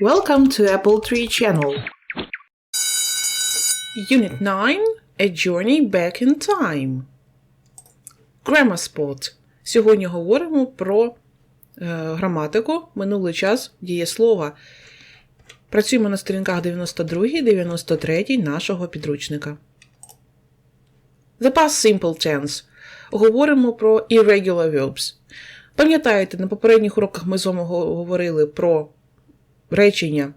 Welcome to Apple Tree Channel. Unit 9 A Journey Back in Time. Grammar Spot. Сьогодні говоримо про е, граматику, минулий час дієслова. Працюємо на сторінках 92-93 нашого підручника. The past simple tense. Говоримо про irregular verbs. Пам'ятаєте, на попередніх уроках ми з вами говорили про речення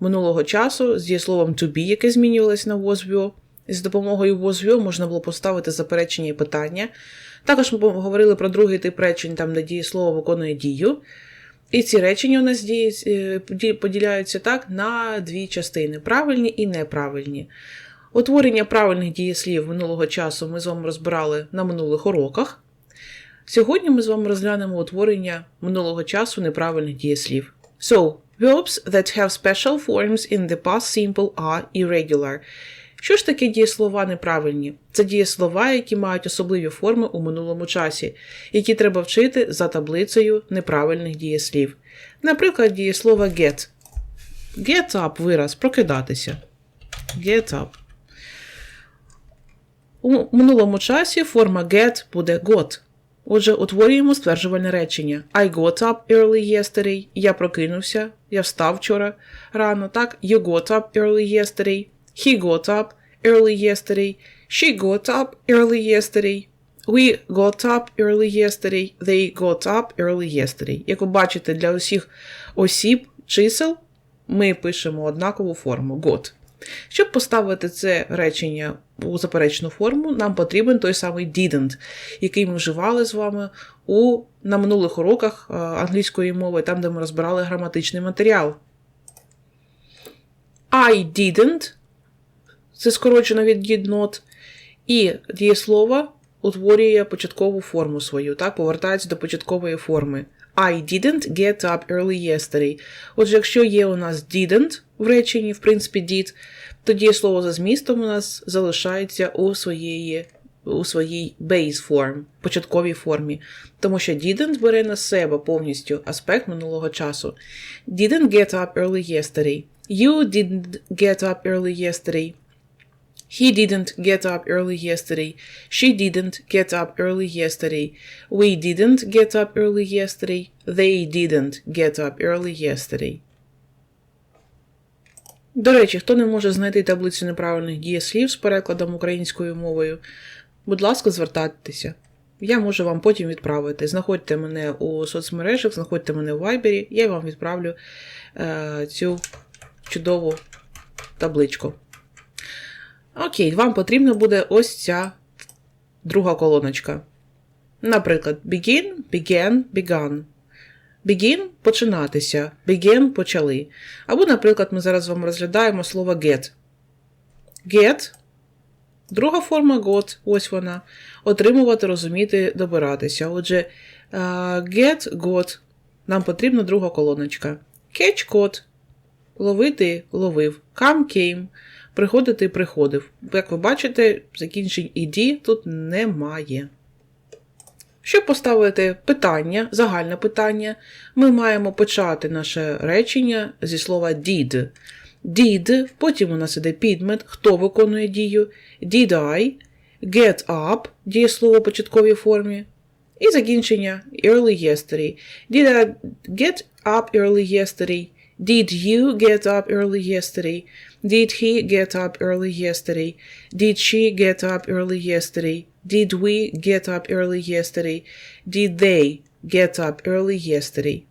минулого часу з дієсловом to be, яке змінювалось на was. І з допомогою was можна було поставити заперечення і питання. Також ми говорили про другий тип речень, там, де дієслово виконує дію. І ці речення у нас е, поділяються так на дві частини: правильні і неправильні. Утворення правильних дієслів минулого часу ми з вами розбирали на минулих уроках. Сьогодні ми з вами розглянемо утворення минулого часу неправильних дієслів. So, verbs that have special forms in the past simple are irregular. Що ж таке дієслова неправильні? Це дієслова, які мають особливі форми у минулому часі, які треба вчити за таблицею неправильних дієслів. Наприклад, дієслово get. Get up вираз прокидатися. Get up. У минулому часі форма get буде got. Отже, утворюємо стверджувальне речення. I got up early yesterday. Я прокинувся. Я встав вчора рано. Так, you got up early yesterday. He got up early yesterday. She got up early yesterday. We got up early yesterday. They got up early yesterday. Як ви бачите, для усіх осіб чисел ми пишемо однакову форму got. Щоб поставити це речення у заперечну форму, нам потрібен той самий didn't, який ми вживали з вами у, на минулих уроках е, англійської мови, там, де ми розбирали граматичний матеріал. I didn't це скорочено від did not, і дієслово утворює початкову форму свою, так, повертається до початкової форми. I didn't get up early yesterday. Отже, якщо є у нас didn't в реченні, в принципі, did, то дієслово за змістом у нас залишається у своєї, у своїй base form, початковій формі. Тому що didn't бере на себе повністю аспект минулого часу. Didn't get up early yesterday. You didn't get up early yesterday. He didn't get up early yesterday. She didn't get up early yesterday. We didn't get up early yesterday. They didn't get up early yesterday. До речі, хто не може знайти таблицю неправильних дієслів з перекладом українською мовою, будь ласка, звертайтеся. Я можу вам потім відправити. Знаходьте мене у соцмережах, знаходьте мене в Вайбері, я вам відправлю е, цю чудову табличку. Окей, вам потрібна буде ось ця друга колоночка. Наприклад, begin, began, begun. Begin починатися. Begin почали. Або, наприклад, ми зараз з вами розглядаємо слово get. Get. Друга форма got, ось вона. Отримувати, розуміти, добиратися. Отже, е, get, got. Нам потрібна друга колоночка. Catch, caught. Ловити, ловив. Come, came. Приходити, і приходив. Як ви бачите, закінчень ed тут немає. Щоб поставити питання, загальне питання, ми маємо почати наше речення зі слова did. Did, потім у нас іде підмет, хто виконує дію. Did I, get up, дієслово в початковій формі. І закінчення early yesterday. Did I get up early yesterday? Did you get up early yesterday? Did he get up early yesterday? Did she get up early yesterday? Did we get up early yesterday? Did they get up early yesterday?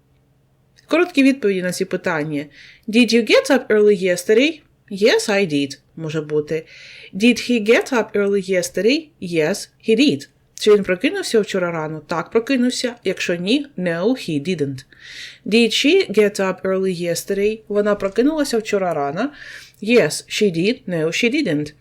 Короткі відповіді на ці питання. Did you get up early yesterday? Yes, I did. Може бути. Did he get up early yesterday? Yes, he did. Чи він прокинувся вчора рано? Так, прокинувся. Якщо ні, no, he didn't. Did she get up early yesterday? Вона прокинулася вчора рано. Yes, she did. No, she didn't.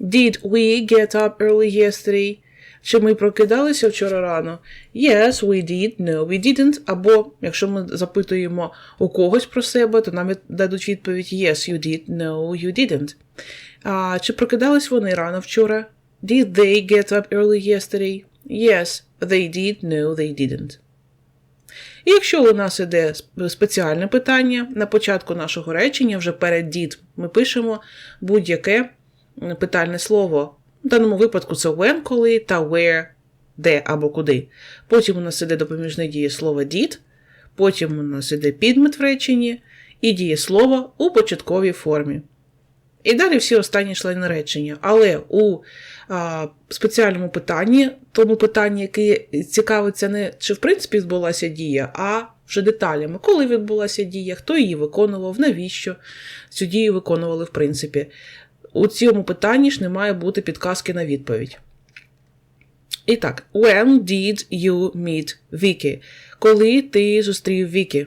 Did we get up early yesterday? Чи ми прокидалися вчора рано? Yes, we did. No, we didn't. Або, якщо ми запитуємо у когось про себе, то нам дадуть відповідь Yes, you did. No, you didn't. А, чи прокидались вони рано вчора? Did they get up early yesterday? Yes, they did. No, they didn't. І якщо у нас іде спеціальне питання, на початку нашого речення, вже перед did, ми пишемо будь-яке питальне слово. В даному випадку це when, коли та where, де або куди. Потім у нас іде допоміжне дієслово did, потім у нас іде підмет в реченні і дієслово у початковій формі. І далі всі останні члени речення. Але у а, спеціальному питанні, тому питанні, яке цікавиться не чи в принципі відбулася дія, а вже деталями, коли відбулася дія, хто її виконував, навіщо цю дію виконували в принципі. У цьому питанні ж не має бути підказки на відповідь. І так, when did you meet Vicky? Коли ти зустрів Вікі?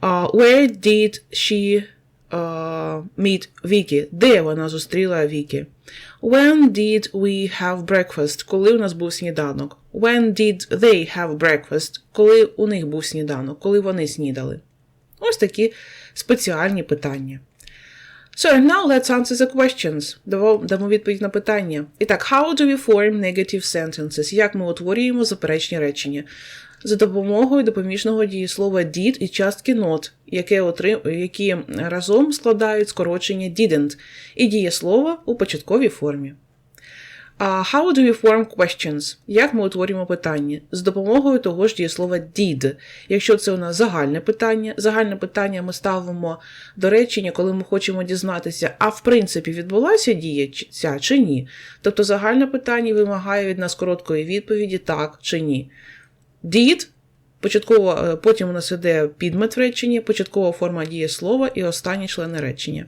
Uh, where did she meet Vicky? Де вона зустріла Вікі? When did we have breakfast? Коли у нас був сніданок? When did they have breakfast? Коли у них був сніданок? Коли вони снідали? Ось такі спеціальні питання. So, now let's answer the questions. Дамо відповідь на питання. І так, how do we form negative sentences? Як ми утворюємо заперечні речення? За допомогою допоміжного дієслова did і частки not, яке отрим... які разом складають скорочення didn't, і дієслова у початковій формі. Uh, how do we form questions? Як ми утворюємо питання? З допомогою того ж дієслова did. Якщо це у нас загальне питання, загальне питання ми ставимо до речення, коли ми хочемо дізнатися, а в принципі відбулася дія ця чи ні. Тобто загальне питання вимагає від нас короткої відповіді так чи ні. Did, початково, потім у нас іде підмет в реченні, початкова форма дієслова і останні члени речення.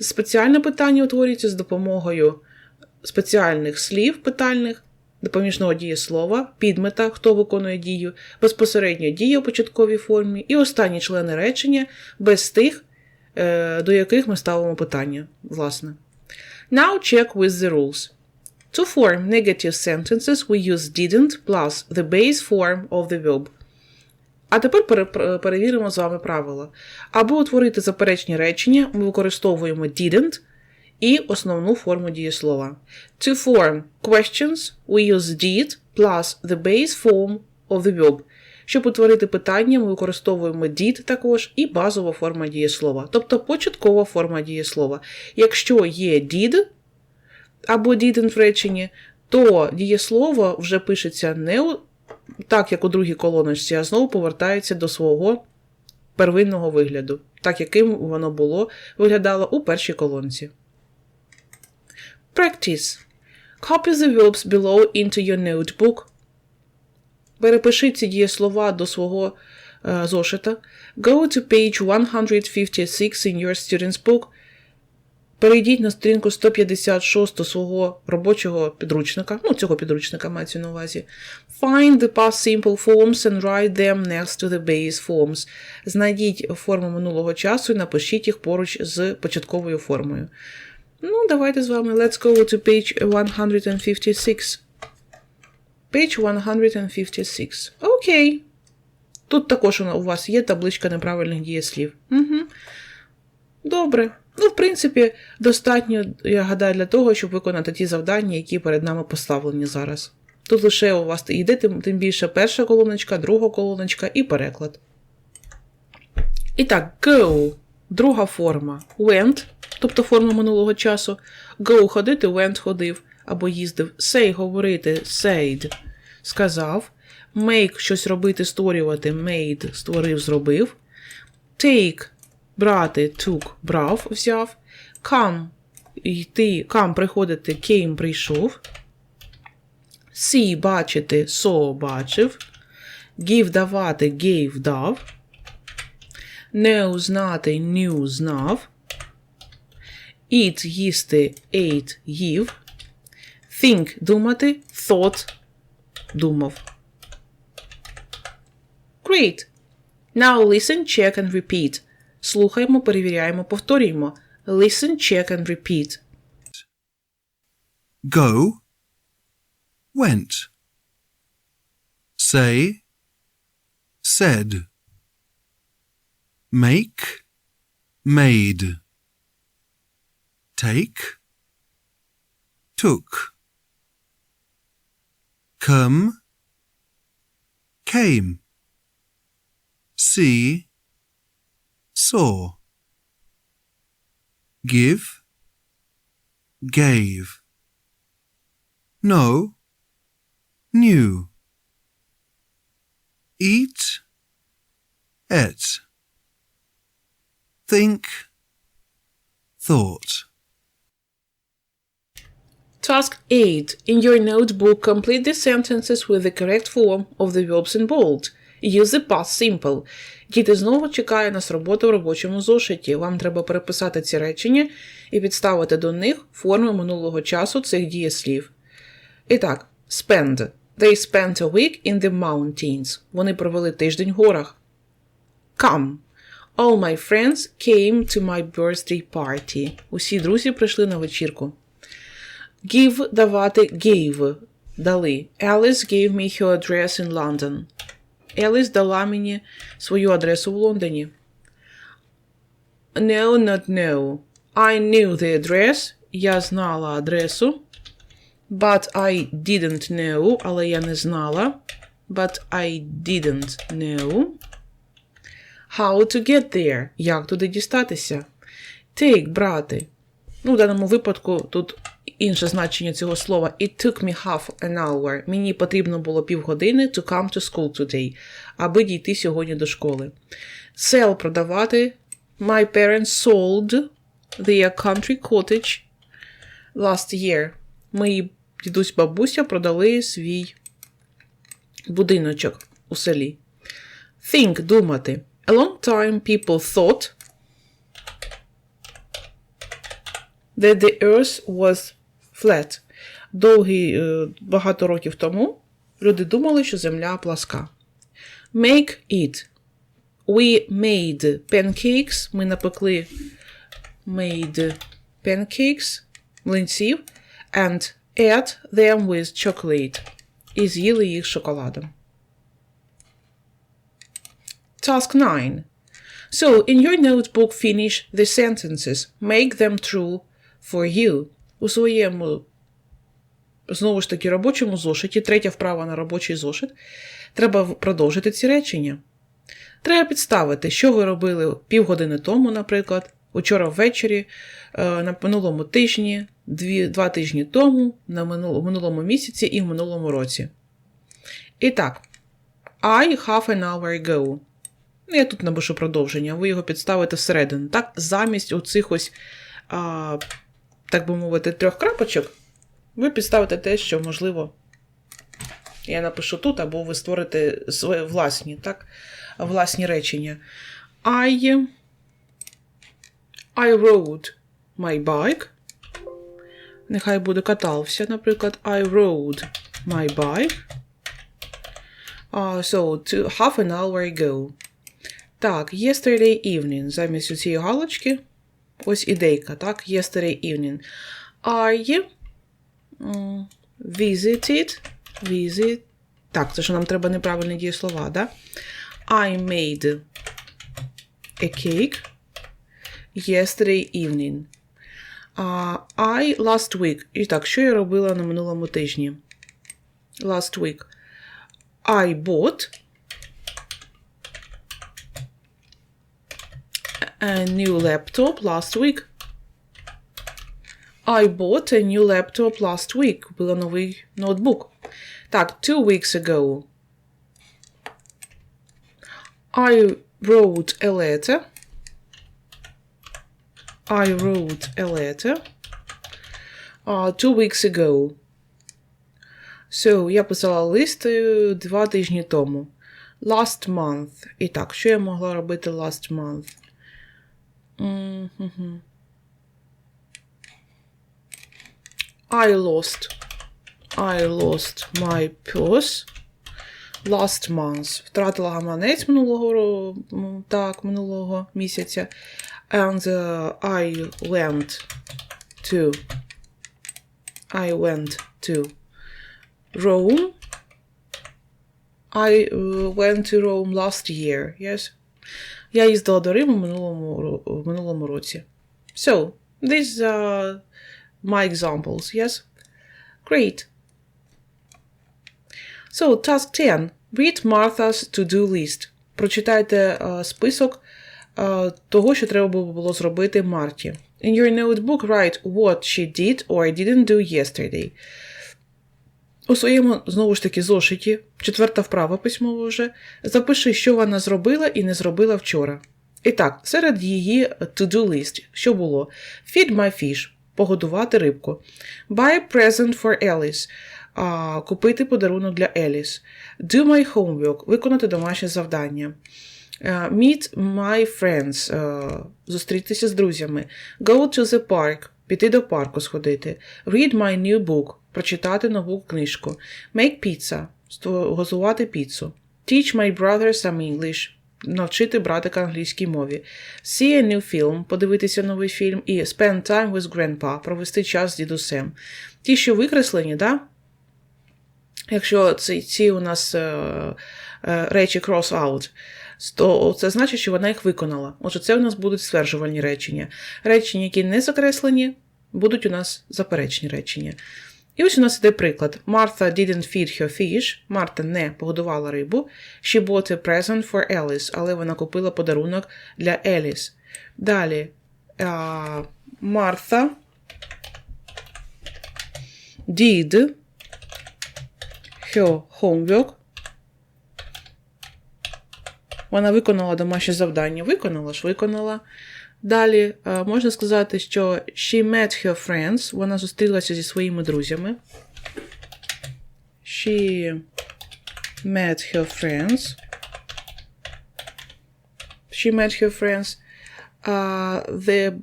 Спеціальне питання утворюється з допомогою спеціальних слів питальних, допоміжного дієслова, підмета, хто виконує дію, безпосередньо дія у початковій формі, і останні члени речення без тих, е, до яких ми ставимо питання. власне. Now check with the rules. To form negative sentences, we use didn't plus the base form of the verb. А тепер перевіримо з вами правила. Аби утворити заперечні речення, ми використовуємо didn't і основну форму дієслова. To form questions, we use did plus the base form of the verb. Щоб утворити питання, ми використовуємо did також і базова форма дієслова, тобто початкова форма дієслова. Якщо є did або didn't в реченні, то дієслово вже пишеться не так, як у другій колоночці, а знову повертається до свого первинного вигляду, так яким воно було, виглядало у першій колонці. Practice. Copy the verbs below into your notebook. Перепишіть ці дієслова до свого uh, зошита. Go to page 156 in your student's book. Перейдіть на сторінку 156 свого робочого підручника. Ну, цього підручника мається на увазі. Find the past simple forms and write them next to the base forms. Знайдіть форми минулого часу і напишіть їх поруч з початковою формою. Ну, давайте з вами. Let's go to page 156. Page 156. Окей. Тут також у вас є табличка неправильних дієслів. Угу. Добре. Ну, в принципі, достатньо, я гадаю, для того, щоб виконати ті завдання, які перед нами поставлені зараз. Тут лише у вас йде тим, тим більше перша колоночка, друга колоночка і переклад. І так, go. Друга форма. Went тобто форма минулого часу. Go ходити, went ходив або їздив. Say говорити, said, сказав. Make щось робити, створювати, made, створив, зробив. Take брати, took, брав, взяв. Come йти, come приходити, came прийшов. See бачити, saw бачив. Give давати, gave дав. Know знати, knew знав. Eat їсти, ate їв. Think думати, thought думав. Great. Now listen, check and repeat. Слухаємо, перевіряємо, повторюємо. Listen, check and repeat. Go. Went. Say. Said. Make. Made take, took, come, came. see, saw. Give, gave. No, knew. Eat, ate. Think, thought. Task 8. In your notebook, complete the sentences with the correct form of the verbs in bold. Use the past simple. Діти знову чекає нас робота в робочому зошиті. Вам треба переписати ці речення і підставити до них форми минулого часу цих дієслів. І так, spend. They spent a week in the mountains. Вони провели тиждень в горах. Come. All my friends came to my birthday party. Усі друзі прийшли на вечірку. Give давати gave дали. Alice gave me her address in London. Alice дала мені свою адресу в Лондоні. No, not know. I knew the address. Я знала адресу. But I didn't know. Але я не знала. But I didn't know. How to get there. Як туди дістатися? Take брати. Ну, в даному випадку тут інше значення цього слова. It took me half an hour. Мені потрібно було півгодини to come to school today, аби дійти сьогодні до школи. Sell продавати. My parents sold their country cottage last year. Мої дідусь бабуся продали свій будиночок у селі. Think думати. A long time people thought that the earth was flat. Довгий е, багато років тому люди думали, що земля пласка. Make it. We made pancakes. Ми напекли made pancakes, млинців, and ate them with chocolate. І з'їли їх з шоколадом. Task 9. So, in your notebook, finish the sentences. Make them true for you. У своєму, знову ж таки, робочому зошиті, третя вправа на робочий зошит, треба продовжити ці речення. Треба підставити, що ви робили півгодини тому, наприклад, учора ввечері, е, на минулому тижні, дві, два тижні тому, на минул, минулому місяці і в минулому році. І так, I half an hour ago. Ну, я тут напишу продовження, ви його підставите всередину. Так, замість оцих ось, а, так би мовити, трьох крапочок, ви підставите те, що можливо. Я напишу тут, або ви створите свої власні, так, власні речення. I, I rode my bike. Нехай буде катався, наприклад, I rode my bike. Uh, so, to half an hour ago. Так, yesterday evening. Замість цієї галочки. Ось ідейка, так? Yesterday evening. I visited. Visit. Так, це що нам треба неправильні дієслова, да? I made a cake yesterday evening. Uh, I last week. І так, що я робила на минулому тижні? Last week. I bought a new laptop last week. I bought a new laptop last week. Купила новий ноутбук. Так, two weeks ago. I wrote a letter. I wrote a letter. Uh, two weeks ago. So, я писала лист е, два тижні тому. Last month. І так, що я могла робити last month? Мгм. I lost. I lost my purse last month. Втратила гаманець минулого ро- м, так, минулого місяця. And uh, I went to I went to Rome. I uh, went to Rome last year. Yes. Я їздила до Риму в минулому, в минулому році. So, these are my examples, yes? Great. So, task 10. Read Martha's to-do list. прочитайте е, список е, того, що треба було зробити Марті. In your notebook, write what she did or didn't do yesterday. У своєму, знову ж таки, зошиті, четверта вправа письмова вже, запиши, що вона зробила і не зробила вчора. І так, серед її to-do list, що було? Feed my fish – погодувати рибку. Buy a present for Alice – а, купити подарунок для Еліс. Do my homework – виконати домашнє завдання. Meet my friends зустрітися з друзями. Go to the park – піти до парку сходити. Read my new book – прочитати нову книжку. Make pizza – готувати піцу. Teach my brother some English – навчити братика англійській мові. See a new film – подивитися новий фільм. І spend time with grandpa – провести час з дідусем. Ті, що викреслені, да? Якщо ці, ці у нас е, е, речі cross out, то це значить, що вона їх виконала. Отже, це у нас будуть стверджувальні речення. Речення, які не закреслені, будуть у нас заперечні речення. І ось у нас іде приклад. Martha didn't feed her fish. Марта не погодувала рибу. She bought a present for Alice, але вона купила подарунок для Еліс. Далі. Martha did her homework. Вона виконала домашнє завдання. Виконала ж, виконала. Далі е, можна сказати, що she met her friends. Вона зустрілася зі своїми друзями. She met her friends. She met her friends. Uh, the,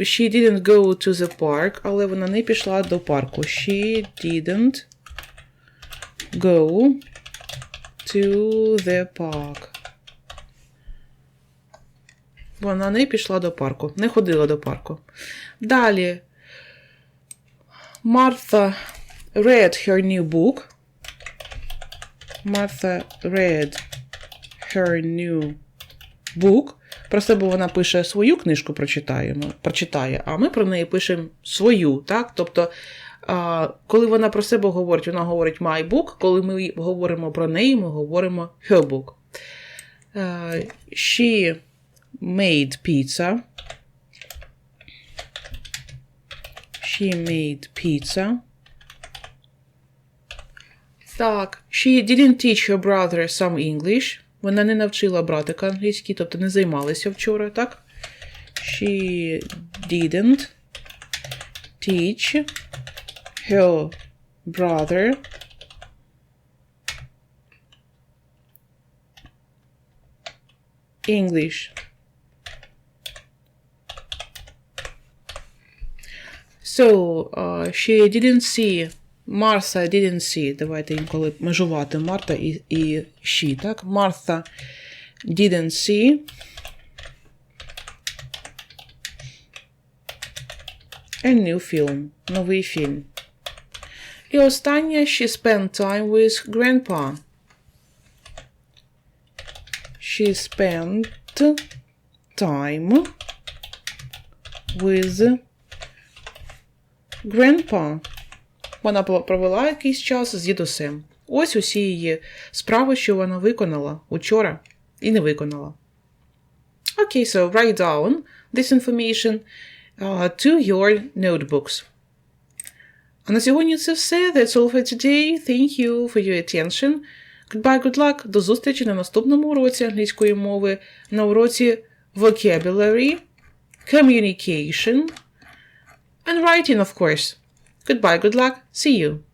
she didn't go to the park, але вона не пішла до парку. She didn't go to the park. Вона не пішла до парку, не ходила до парку. Далі. Martha read her new book. Martha read her new book. Про себе вона пише свою книжку прочитаємо, прочитає, а ми про неї пишемо свою. Так? Тобто, коли вона про себе говорить, вона говорить my book, коли ми говоримо про неї, ми говоримо her book. She made pizza. She made pizza. Так, she didn't teach her brother some English. Вона не навчила братика англійський, тобто не займалися вчора, так? She didn't teach her brother English. So, uh, she didn't see. Martha didn't see. Давайте інколи межувати Марта і, і she, так? Martha didn't see. A new film. Новий фільм. І останнє she spent time with grandpa. She spent time with grandpa. Вона провела якийсь час з дідусем. Ось усі її справи, що вона виконала учора і не виконала. Okay, so write down this information uh, to your notebooks. А на сьогодні це все. That's all for today. Thank you for your attention. Goodbye, good luck. До зустрічі на наступному уроці англійської мови, на уроці vocabulary, communication and writing, of course. Goodbye, good luck. See you.